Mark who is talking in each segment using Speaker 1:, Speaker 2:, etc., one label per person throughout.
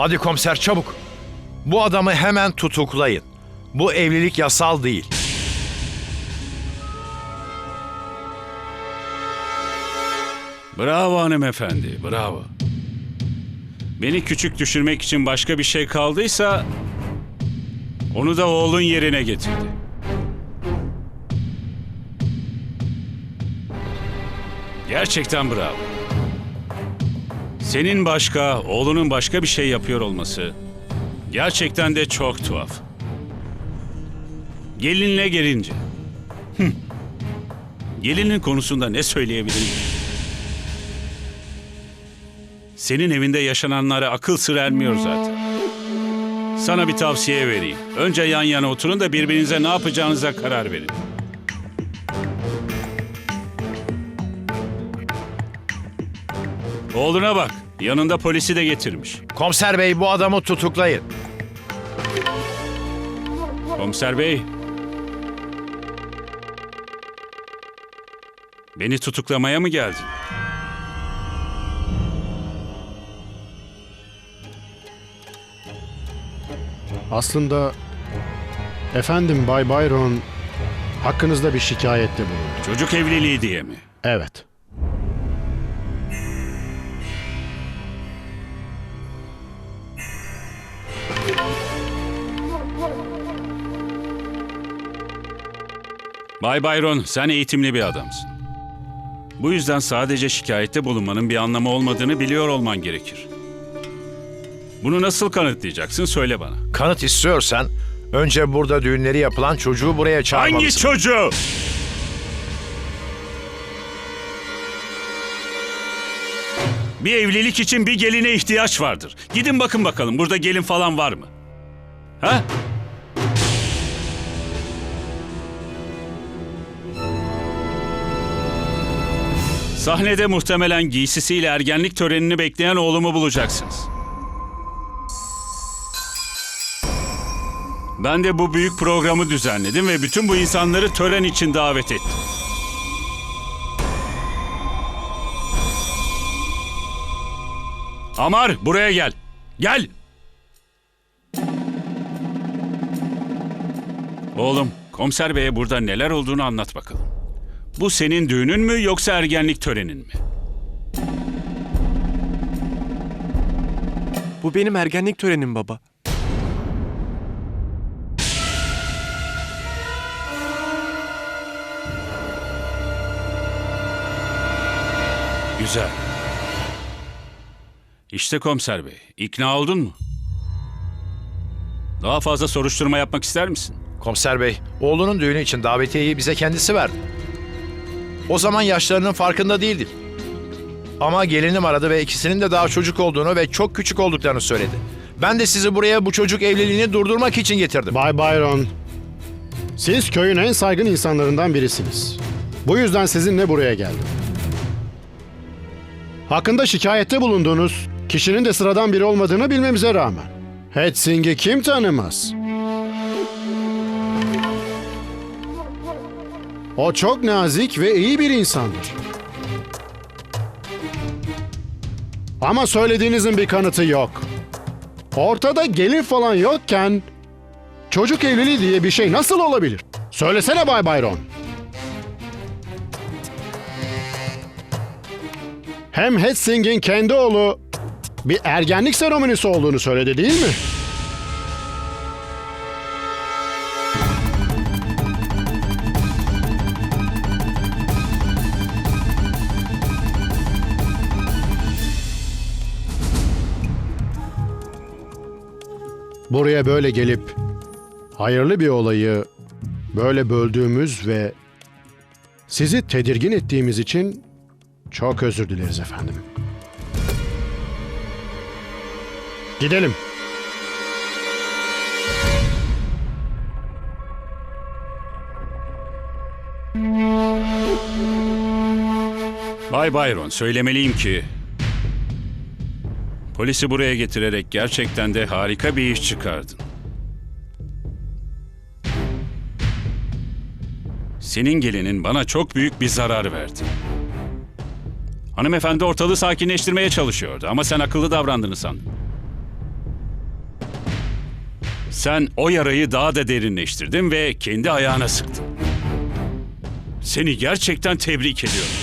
Speaker 1: Hadi komiser çabuk. Bu adamı hemen tutuklayın. Bu evlilik yasal değil.
Speaker 2: Bravo hanımefendi, bravo. Beni küçük düşürmek için başka bir şey kaldıysa onu da oğlun yerine getirdi. Gerçekten bravo. Senin başka, oğlunun başka bir şey yapıyor olması gerçekten de çok tuhaf. Gelinle gelince. Gelinin konusunda ne söyleyebilirim? Senin evinde yaşananlara akıl sır ermiyor zaten. Sana bir tavsiye vereyim. Önce yan yana oturun da birbirinize ne yapacağınıza karar verin. Oğluna bak. Yanında polisi de getirmiş.
Speaker 1: Komiser bey bu adamı tutuklayın.
Speaker 2: Komiser bey. Beni tutuklamaya mı geldin?
Speaker 3: Aslında efendim Bay Byron hakkınızda bir şikayette bulundu.
Speaker 2: Çocuk evliliği diye mi?
Speaker 3: Evet.
Speaker 2: Bay Byron, sen eğitimli bir adamsın. Bu yüzden sadece şikayette bulunmanın bir anlamı olmadığını biliyor olman gerekir. Bunu nasıl kanıtlayacaksın söyle bana.
Speaker 1: Kanıt istiyorsan önce burada düğünleri yapılan çocuğu buraya çağırmalısın.
Speaker 2: Hangi çocuğu? Bir evlilik için bir geline ihtiyaç vardır. Gidin bakın bakalım burada gelin falan var mı? Ha? Sahnede muhtemelen giysisiyle ergenlik törenini bekleyen oğlumu bulacaksınız. Ben de bu büyük programı düzenledim ve bütün bu insanları tören için davet ettim. Amar buraya gel. Gel. Oğlum, komiser beye burada neler olduğunu anlat bakalım. Bu senin düğünün mü yoksa ergenlik törenin mi?
Speaker 4: Bu benim ergenlik törenim baba.
Speaker 2: Güzel. İşte komiser bey, ikna oldun mu? Daha fazla soruşturma yapmak ister misin?
Speaker 1: Komiser bey, oğlunun düğünü için davetiyeyi bize kendisi verdi. O zaman yaşlarının farkında değildik. Ama gelinim aradı ve ikisinin de daha çocuk olduğunu ve çok küçük olduklarını söyledi. Ben de sizi buraya bu çocuk evliliğini durdurmak için getirdim.
Speaker 3: Bay Byron, siz köyün en saygın insanlarından birisiniz. Bu yüzden sizinle buraya geldim. Hakkında şikayette bulunduğunuz kişinin de sıradan biri olmadığını bilmemize rağmen. Hetsing'i kim tanımaz? O çok nazik ve iyi bir insandır. Ama söylediğinizin bir kanıtı yok. Ortada gelin falan yokken çocuk evliliği diye bir şey nasıl olabilir? Söylesene Bay Byron. Hem Hetsing'in kendi oğlu bir ergenlik seremonisi olduğunu söyledi değil mi? Buraya böyle gelip hayırlı bir olayı böyle böldüğümüz ve sizi tedirgin ettiğimiz için çok özür dileriz efendim. Gidelim.
Speaker 2: Bay Byron, söylemeliyim ki... Polisi buraya getirerek gerçekten de harika bir iş çıkardın. Senin gelinin bana çok büyük bir zarar verdi. Hanımefendi ortalığı sakinleştirmeye çalışıyordu ama sen akıllı davrandığını sandın. Sen o yarayı daha da derinleştirdin ve kendi ayağına sıktın. Seni gerçekten tebrik ediyorum.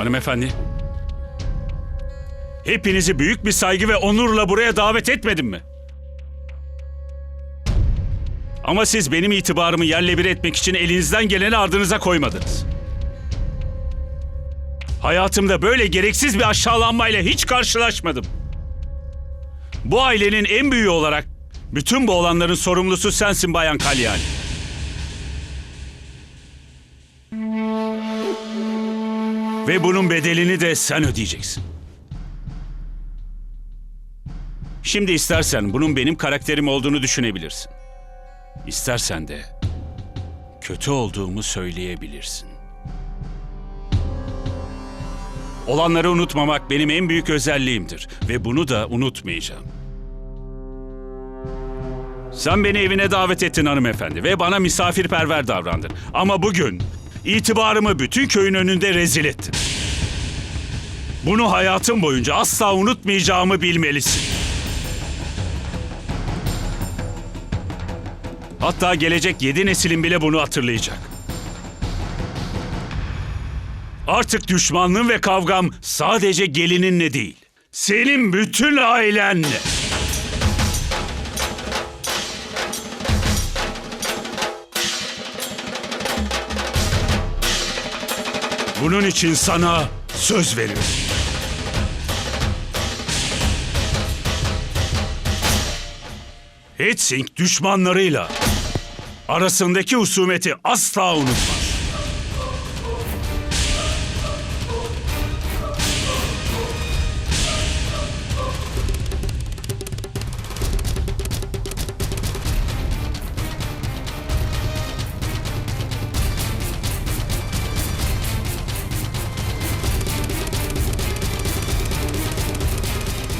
Speaker 2: Hanımefendi. Hepinizi büyük bir saygı ve onurla buraya davet etmedim mi? Ama siz benim itibarımı yerle bir etmek için elinizden geleni ardınıza koymadınız. Hayatımda böyle gereksiz bir aşağılanmayla hiç karşılaşmadım. Bu ailenin en büyüğü olarak bütün bu olanların sorumlusu sensin Bayan Kalyani. Ve bunun bedelini de sen ödeyeceksin. Şimdi istersen bunun benim karakterim olduğunu düşünebilirsin. İstersen de kötü olduğumu söyleyebilirsin. Olanları unutmamak benim en büyük özelliğimdir ve bunu da unutmayacağım. Sen beni evine davet ettin hanımefendi ve bana misafirperver davrandın. Ama bugün itibarımı bütün köyün önünde rezil ettin. Bunu hayatım boyunca asla unutmayacağımı bilmelisin. Hatta gelecek yedi neslin bile bunu hatırlayacak. Artık düşmanlığım ve kavgam sadece gelininle değil, senin bütün ailenle. Bunun için sana söz veriyorum. Hetsing düşmanlarıyla arasındaki husumeti asla unutmaz.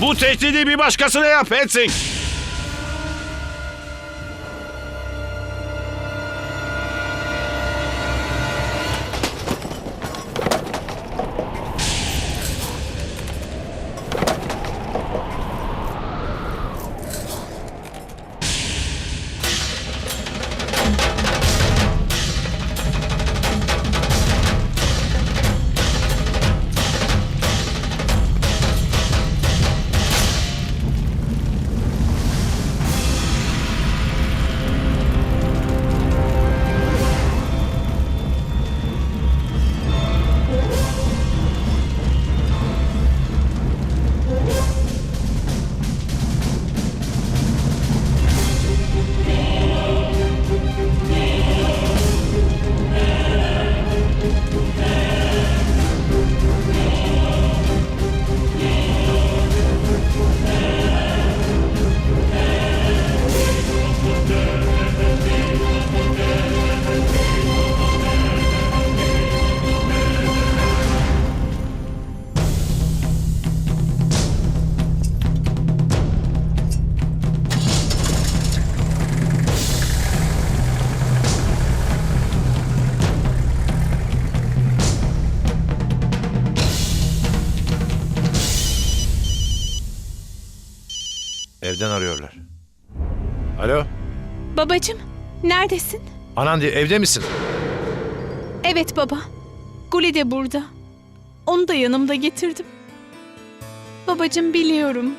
Speaker 1: Bu tehdidi bir başkasına yap Hetsing. Evden arıyorlar. Alo,
Speaker 5: Babacım, neredesin?
Speaker 1: Anandi evde misin?
Speaker 5: Evet baba. Guli de burada. Onu da yanımda getirdim. Babacım biliyorum.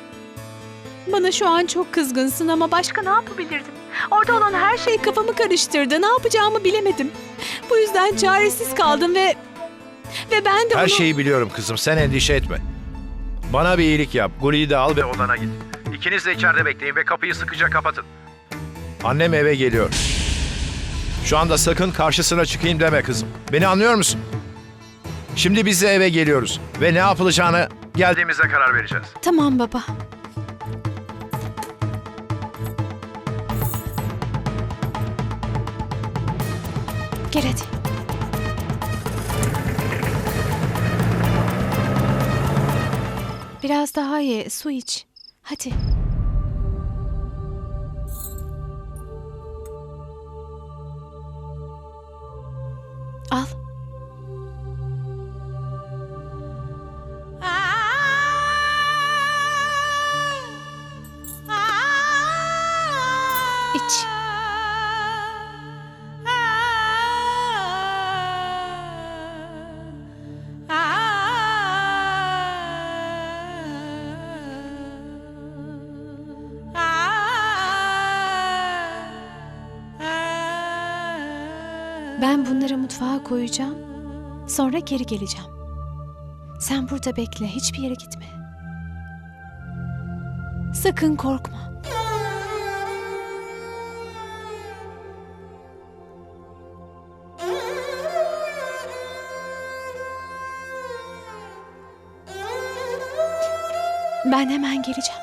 Speaker 5: Bana şu an çok kızgınsın ama başka ne yapabilirdim? Orada olan her şey kafamı karıştırdı. Ne yapacağımı bilemedim. Bu yüzden çaresiz kaldım ve... Ve ben de
Speaker 1: Her
Speaker 5: onu...
Speaker 1: şeyi biliyorum kızım, sen endişe etme. Bana bir iyilik yap, Guli'yi de al ve odana git. İkiniz de içeride bekleyin ve kapıyı sıkıca kapatın. Annem eve geliyor. Şu anda sakın karşısına çıkayım deme kızım. Beni anlıyor musun? Şimdi biz de eve geliyoruz ve ne yapılacağını geldiğimizde karar vereceğiz.
Speaker 5: Tamam baba. Gel hadi. Biraz daha ye, su iç. Hadi. Ben bunları mutfağa koyacağım. Sonra geri geleceğim. Sen burada bekle, hiçbir yere gitme. Sakın korkma. Ben hemen geleceğim.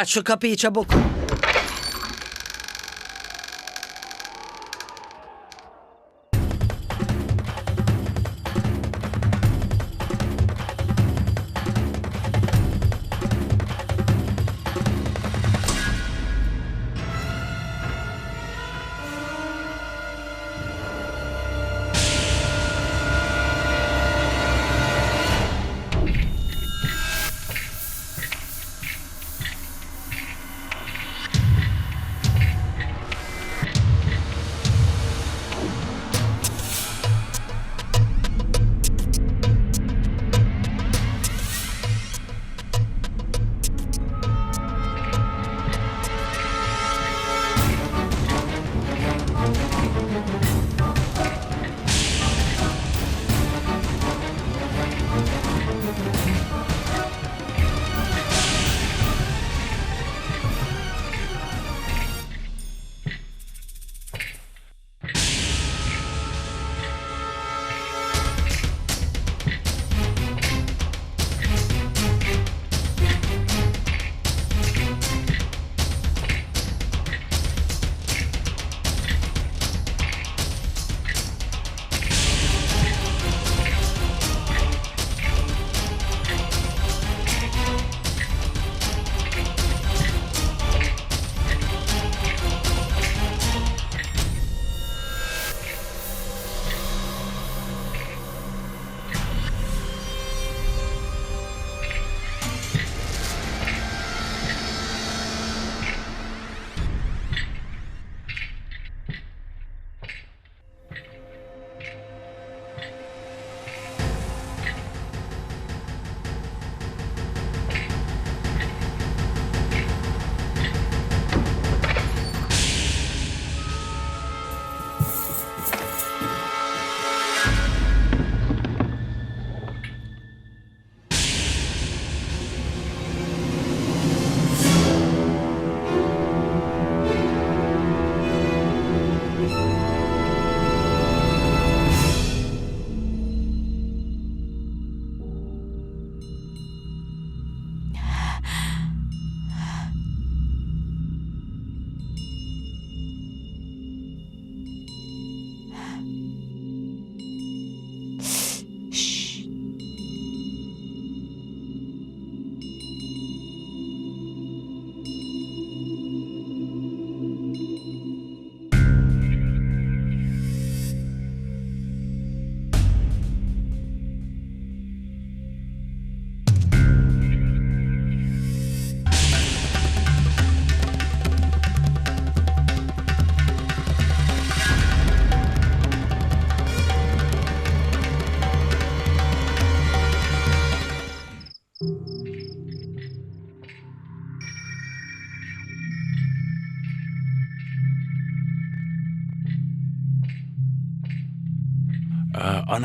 Speaker 6: Aç şu kapıyı çabuk.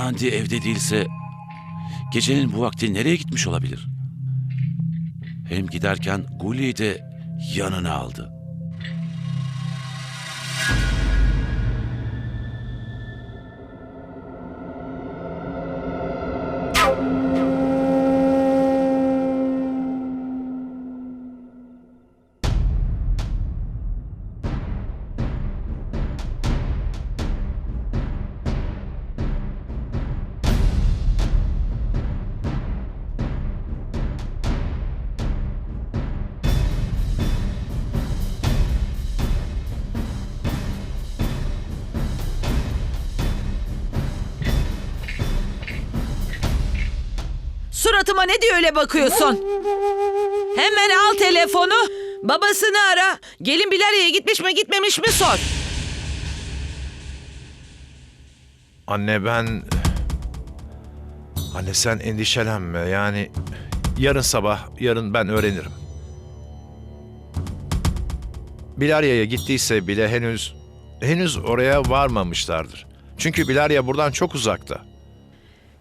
Speaker 7: Aa, Anandi evde değilse gecenin bu vakti nereye gitmiş olabilir? Hem giderken Guli'yi de yanına aldı.
Speaker 6: Ne diye öyle bakıyorsun? Hemen al telefonu. Babasını ara. Gelin Bilarya'ya gitmiş mi gitmemiş mi sor.
Speaker 1: Anne ben... Anne sen endişelenme yani... Yarın sabah, yarın ben öğrenirim. Bilarya'ya gittiyse bile henüz... Henüz oraya varmamışlardır. Çünkü Bilarya buradan çok uzakta.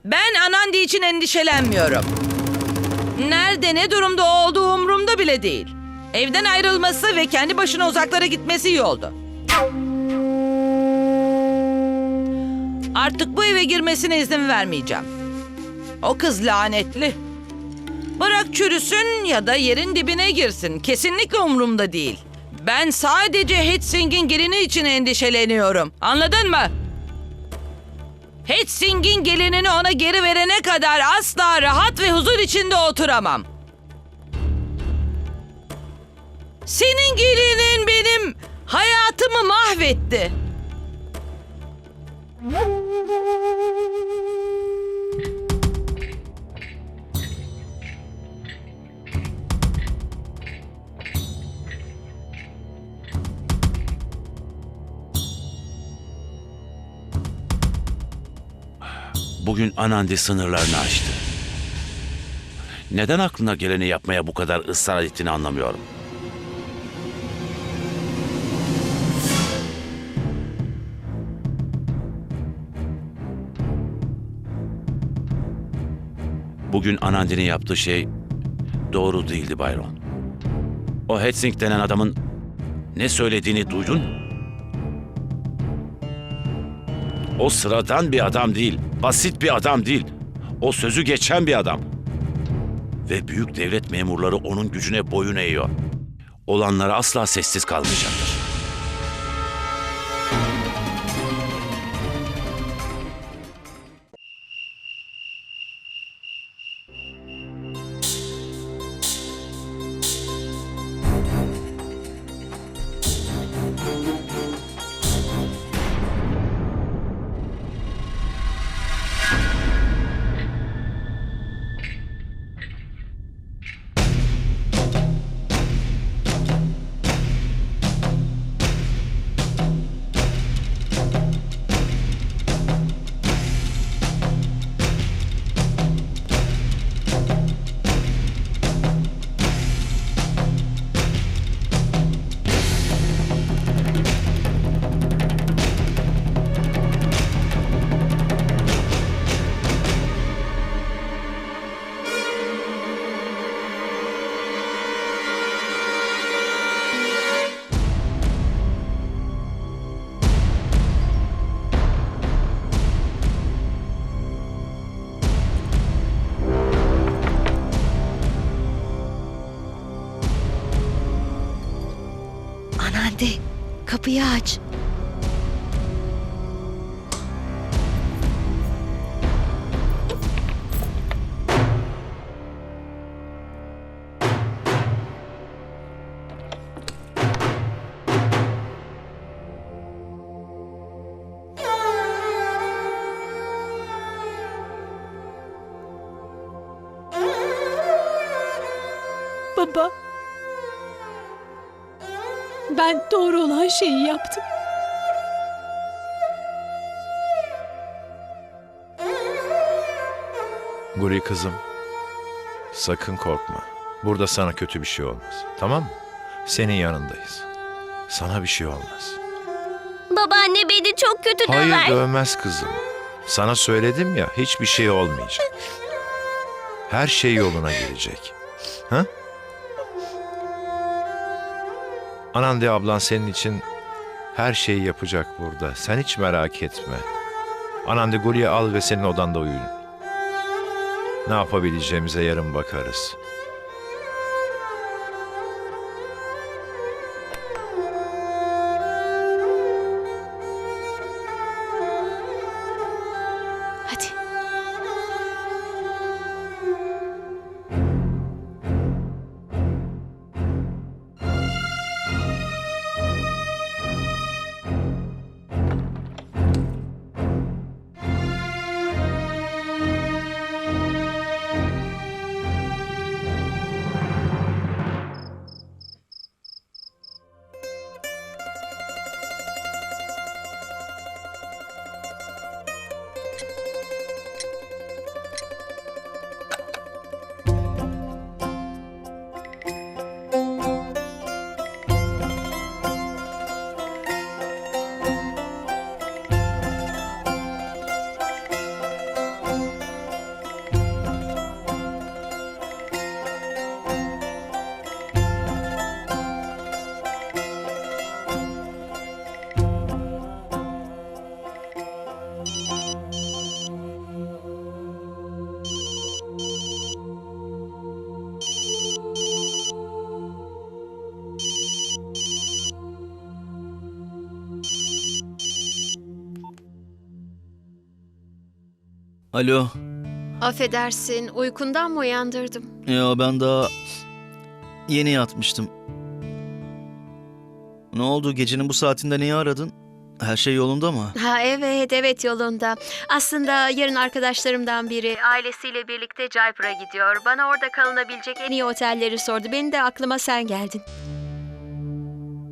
Speaker 6: Ben Anandi için endişelenmiyorum. Nerede ne durumda olduğu umurumda bile değil. Evden ayrılması ve kendi başına uzaklara gitmesi iyi oldu. Artık bu eve girmesine izin vermeyeceğim. O kız lanetli. Bırak çürüsün ya da yerin dibine girsin. Kesinlikle umurumda değil. Ben sadece Hetsing'in gelini için endişeleniyorum. Anladın mı? Hetsing'in gelinini ona geri verene kadar asla rahat ve huzur içinde oturamam. Senin gelinin benim hayatımı mahvetti.
Speaker 7: Bugün Anandi sınırlarını aştı. Neden aklına geleni yapmaya bu kadar ısrar ettiğini anlamıyorum. Bugün Anandi'nin yaptığı şey doğru değildi Byron. O Hetsing denen adamın ne söylediğini duydun? O sıradan bir adam değil, basit bir adam değil. O sözü geçen bir adam. Ve büyük devlet memurları onun gücüne boyun eğiyor. Olanlara asla sessiz kalmayacaktır.
Speaker 8: Anandi, kapıyı aç.
Speaker 5: Şeyi yaptım.
Speaker 1: Guri kızım, sakın korkma. Burada sana kötü bir şey olmaz. Tamam mı? Senin yanındayız. Sana bir şey olmaz.
Speaker 8: Babaanne beni çok kötü
Speaker 1: Hayır
Speaker 8: döver.
Speaker 1: dövmez kızım. Sana söyledim ya hiçbir şey olmayacak. Her şey yoluna girecek. Ha? Anandi ablan senin için her şeyi yapacak burada. Sen hiç merak etme. Anandi Guli'yi al ve senin odanda uyuyun. Ne yapabileceğimize yarın bakarız.
Speaker 9: Alo.
Speaker 10: Affedersin, uykundan mı uyandırdım?
Speaker 9: Ya ben daha yeni yatmıştım. Ne oldu? Gecenin bu saatinde niye aradın? Her şey yolunda mı?
Speaker 10: Ha evet, evet yolunda. Aslında yarın arkadaşlarımdan biri ailesiyle birlikte Jaipur'a gidiyor. Bana orada kalınabilecek en iyi otelleri sordu. Benim de aklıma sen geldin.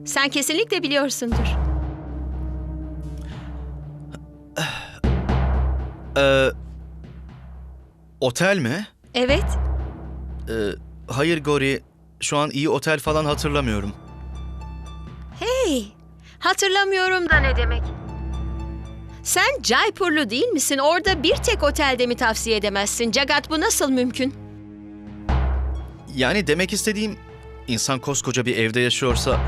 Speaker 10: Sen kesinlikle biliyorsundur.
Speaker 9: Ee, otel mi?
Speaker 10: Evet,
Speaker 9: Ee, hayır Gori. Şu an iyi otel falan hatırlamıyorum.
Speaker 10: hey, hatırlamıyorum da ne demek? Sen Jaipurlu değil misin? Orada bir tek otelde mi tavsiye edemezsin? Cagat bu nasıl mümkün?
Speaker 9: Yani demek istediğim insan koskoca bir evde yaşıyorsa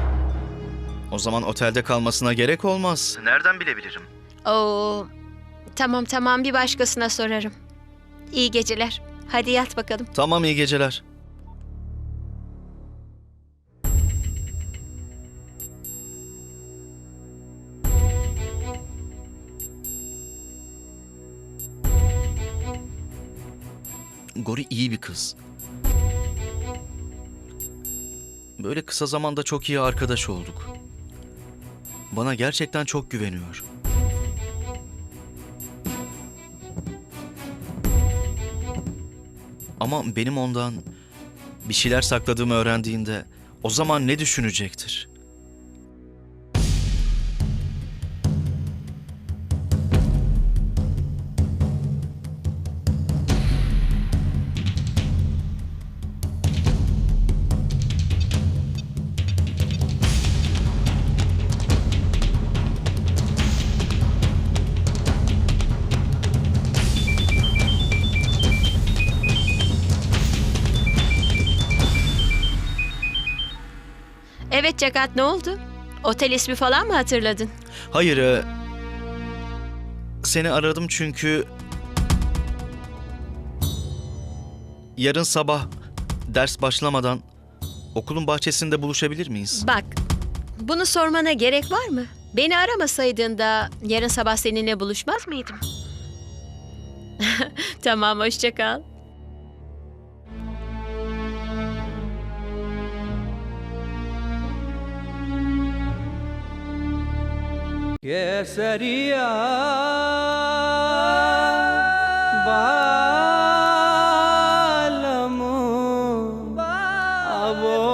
Speaker 9: o zaman otelde kalmasına gerek olmaz. Nereden bilebilirim?
Speaker 10: Oo, tamam tamam bir başkasına sorarım. İyi geceler. Hadi yat bakalım.
Speaker 9: Tamam iyi geceler. Gori iyi bir kız. Böyle kısa zamanda çok iyi arkadaş olduk. Bana gerçekten çok güveniyor. Ama benim ondan bir şeyler sakladığımı öğrendiğinde o zaman ne düşünecektir?
Speaker 10: Evet Cagat ne oldu? Otel ismi falan mı hatırladın?
Speaker 9: Hayır, e, seni aradım çünkü yarın sabah ders başlamadan okulun bahçesinde buluşabilir miyiz?
Speaker 10: Bak, bunu sormana gerek var mı? Beni aramasaydın da yarın sabah seninle buluşmaz mıydım? tamam, hoşça kal.
Speaker 11: केसरिया बा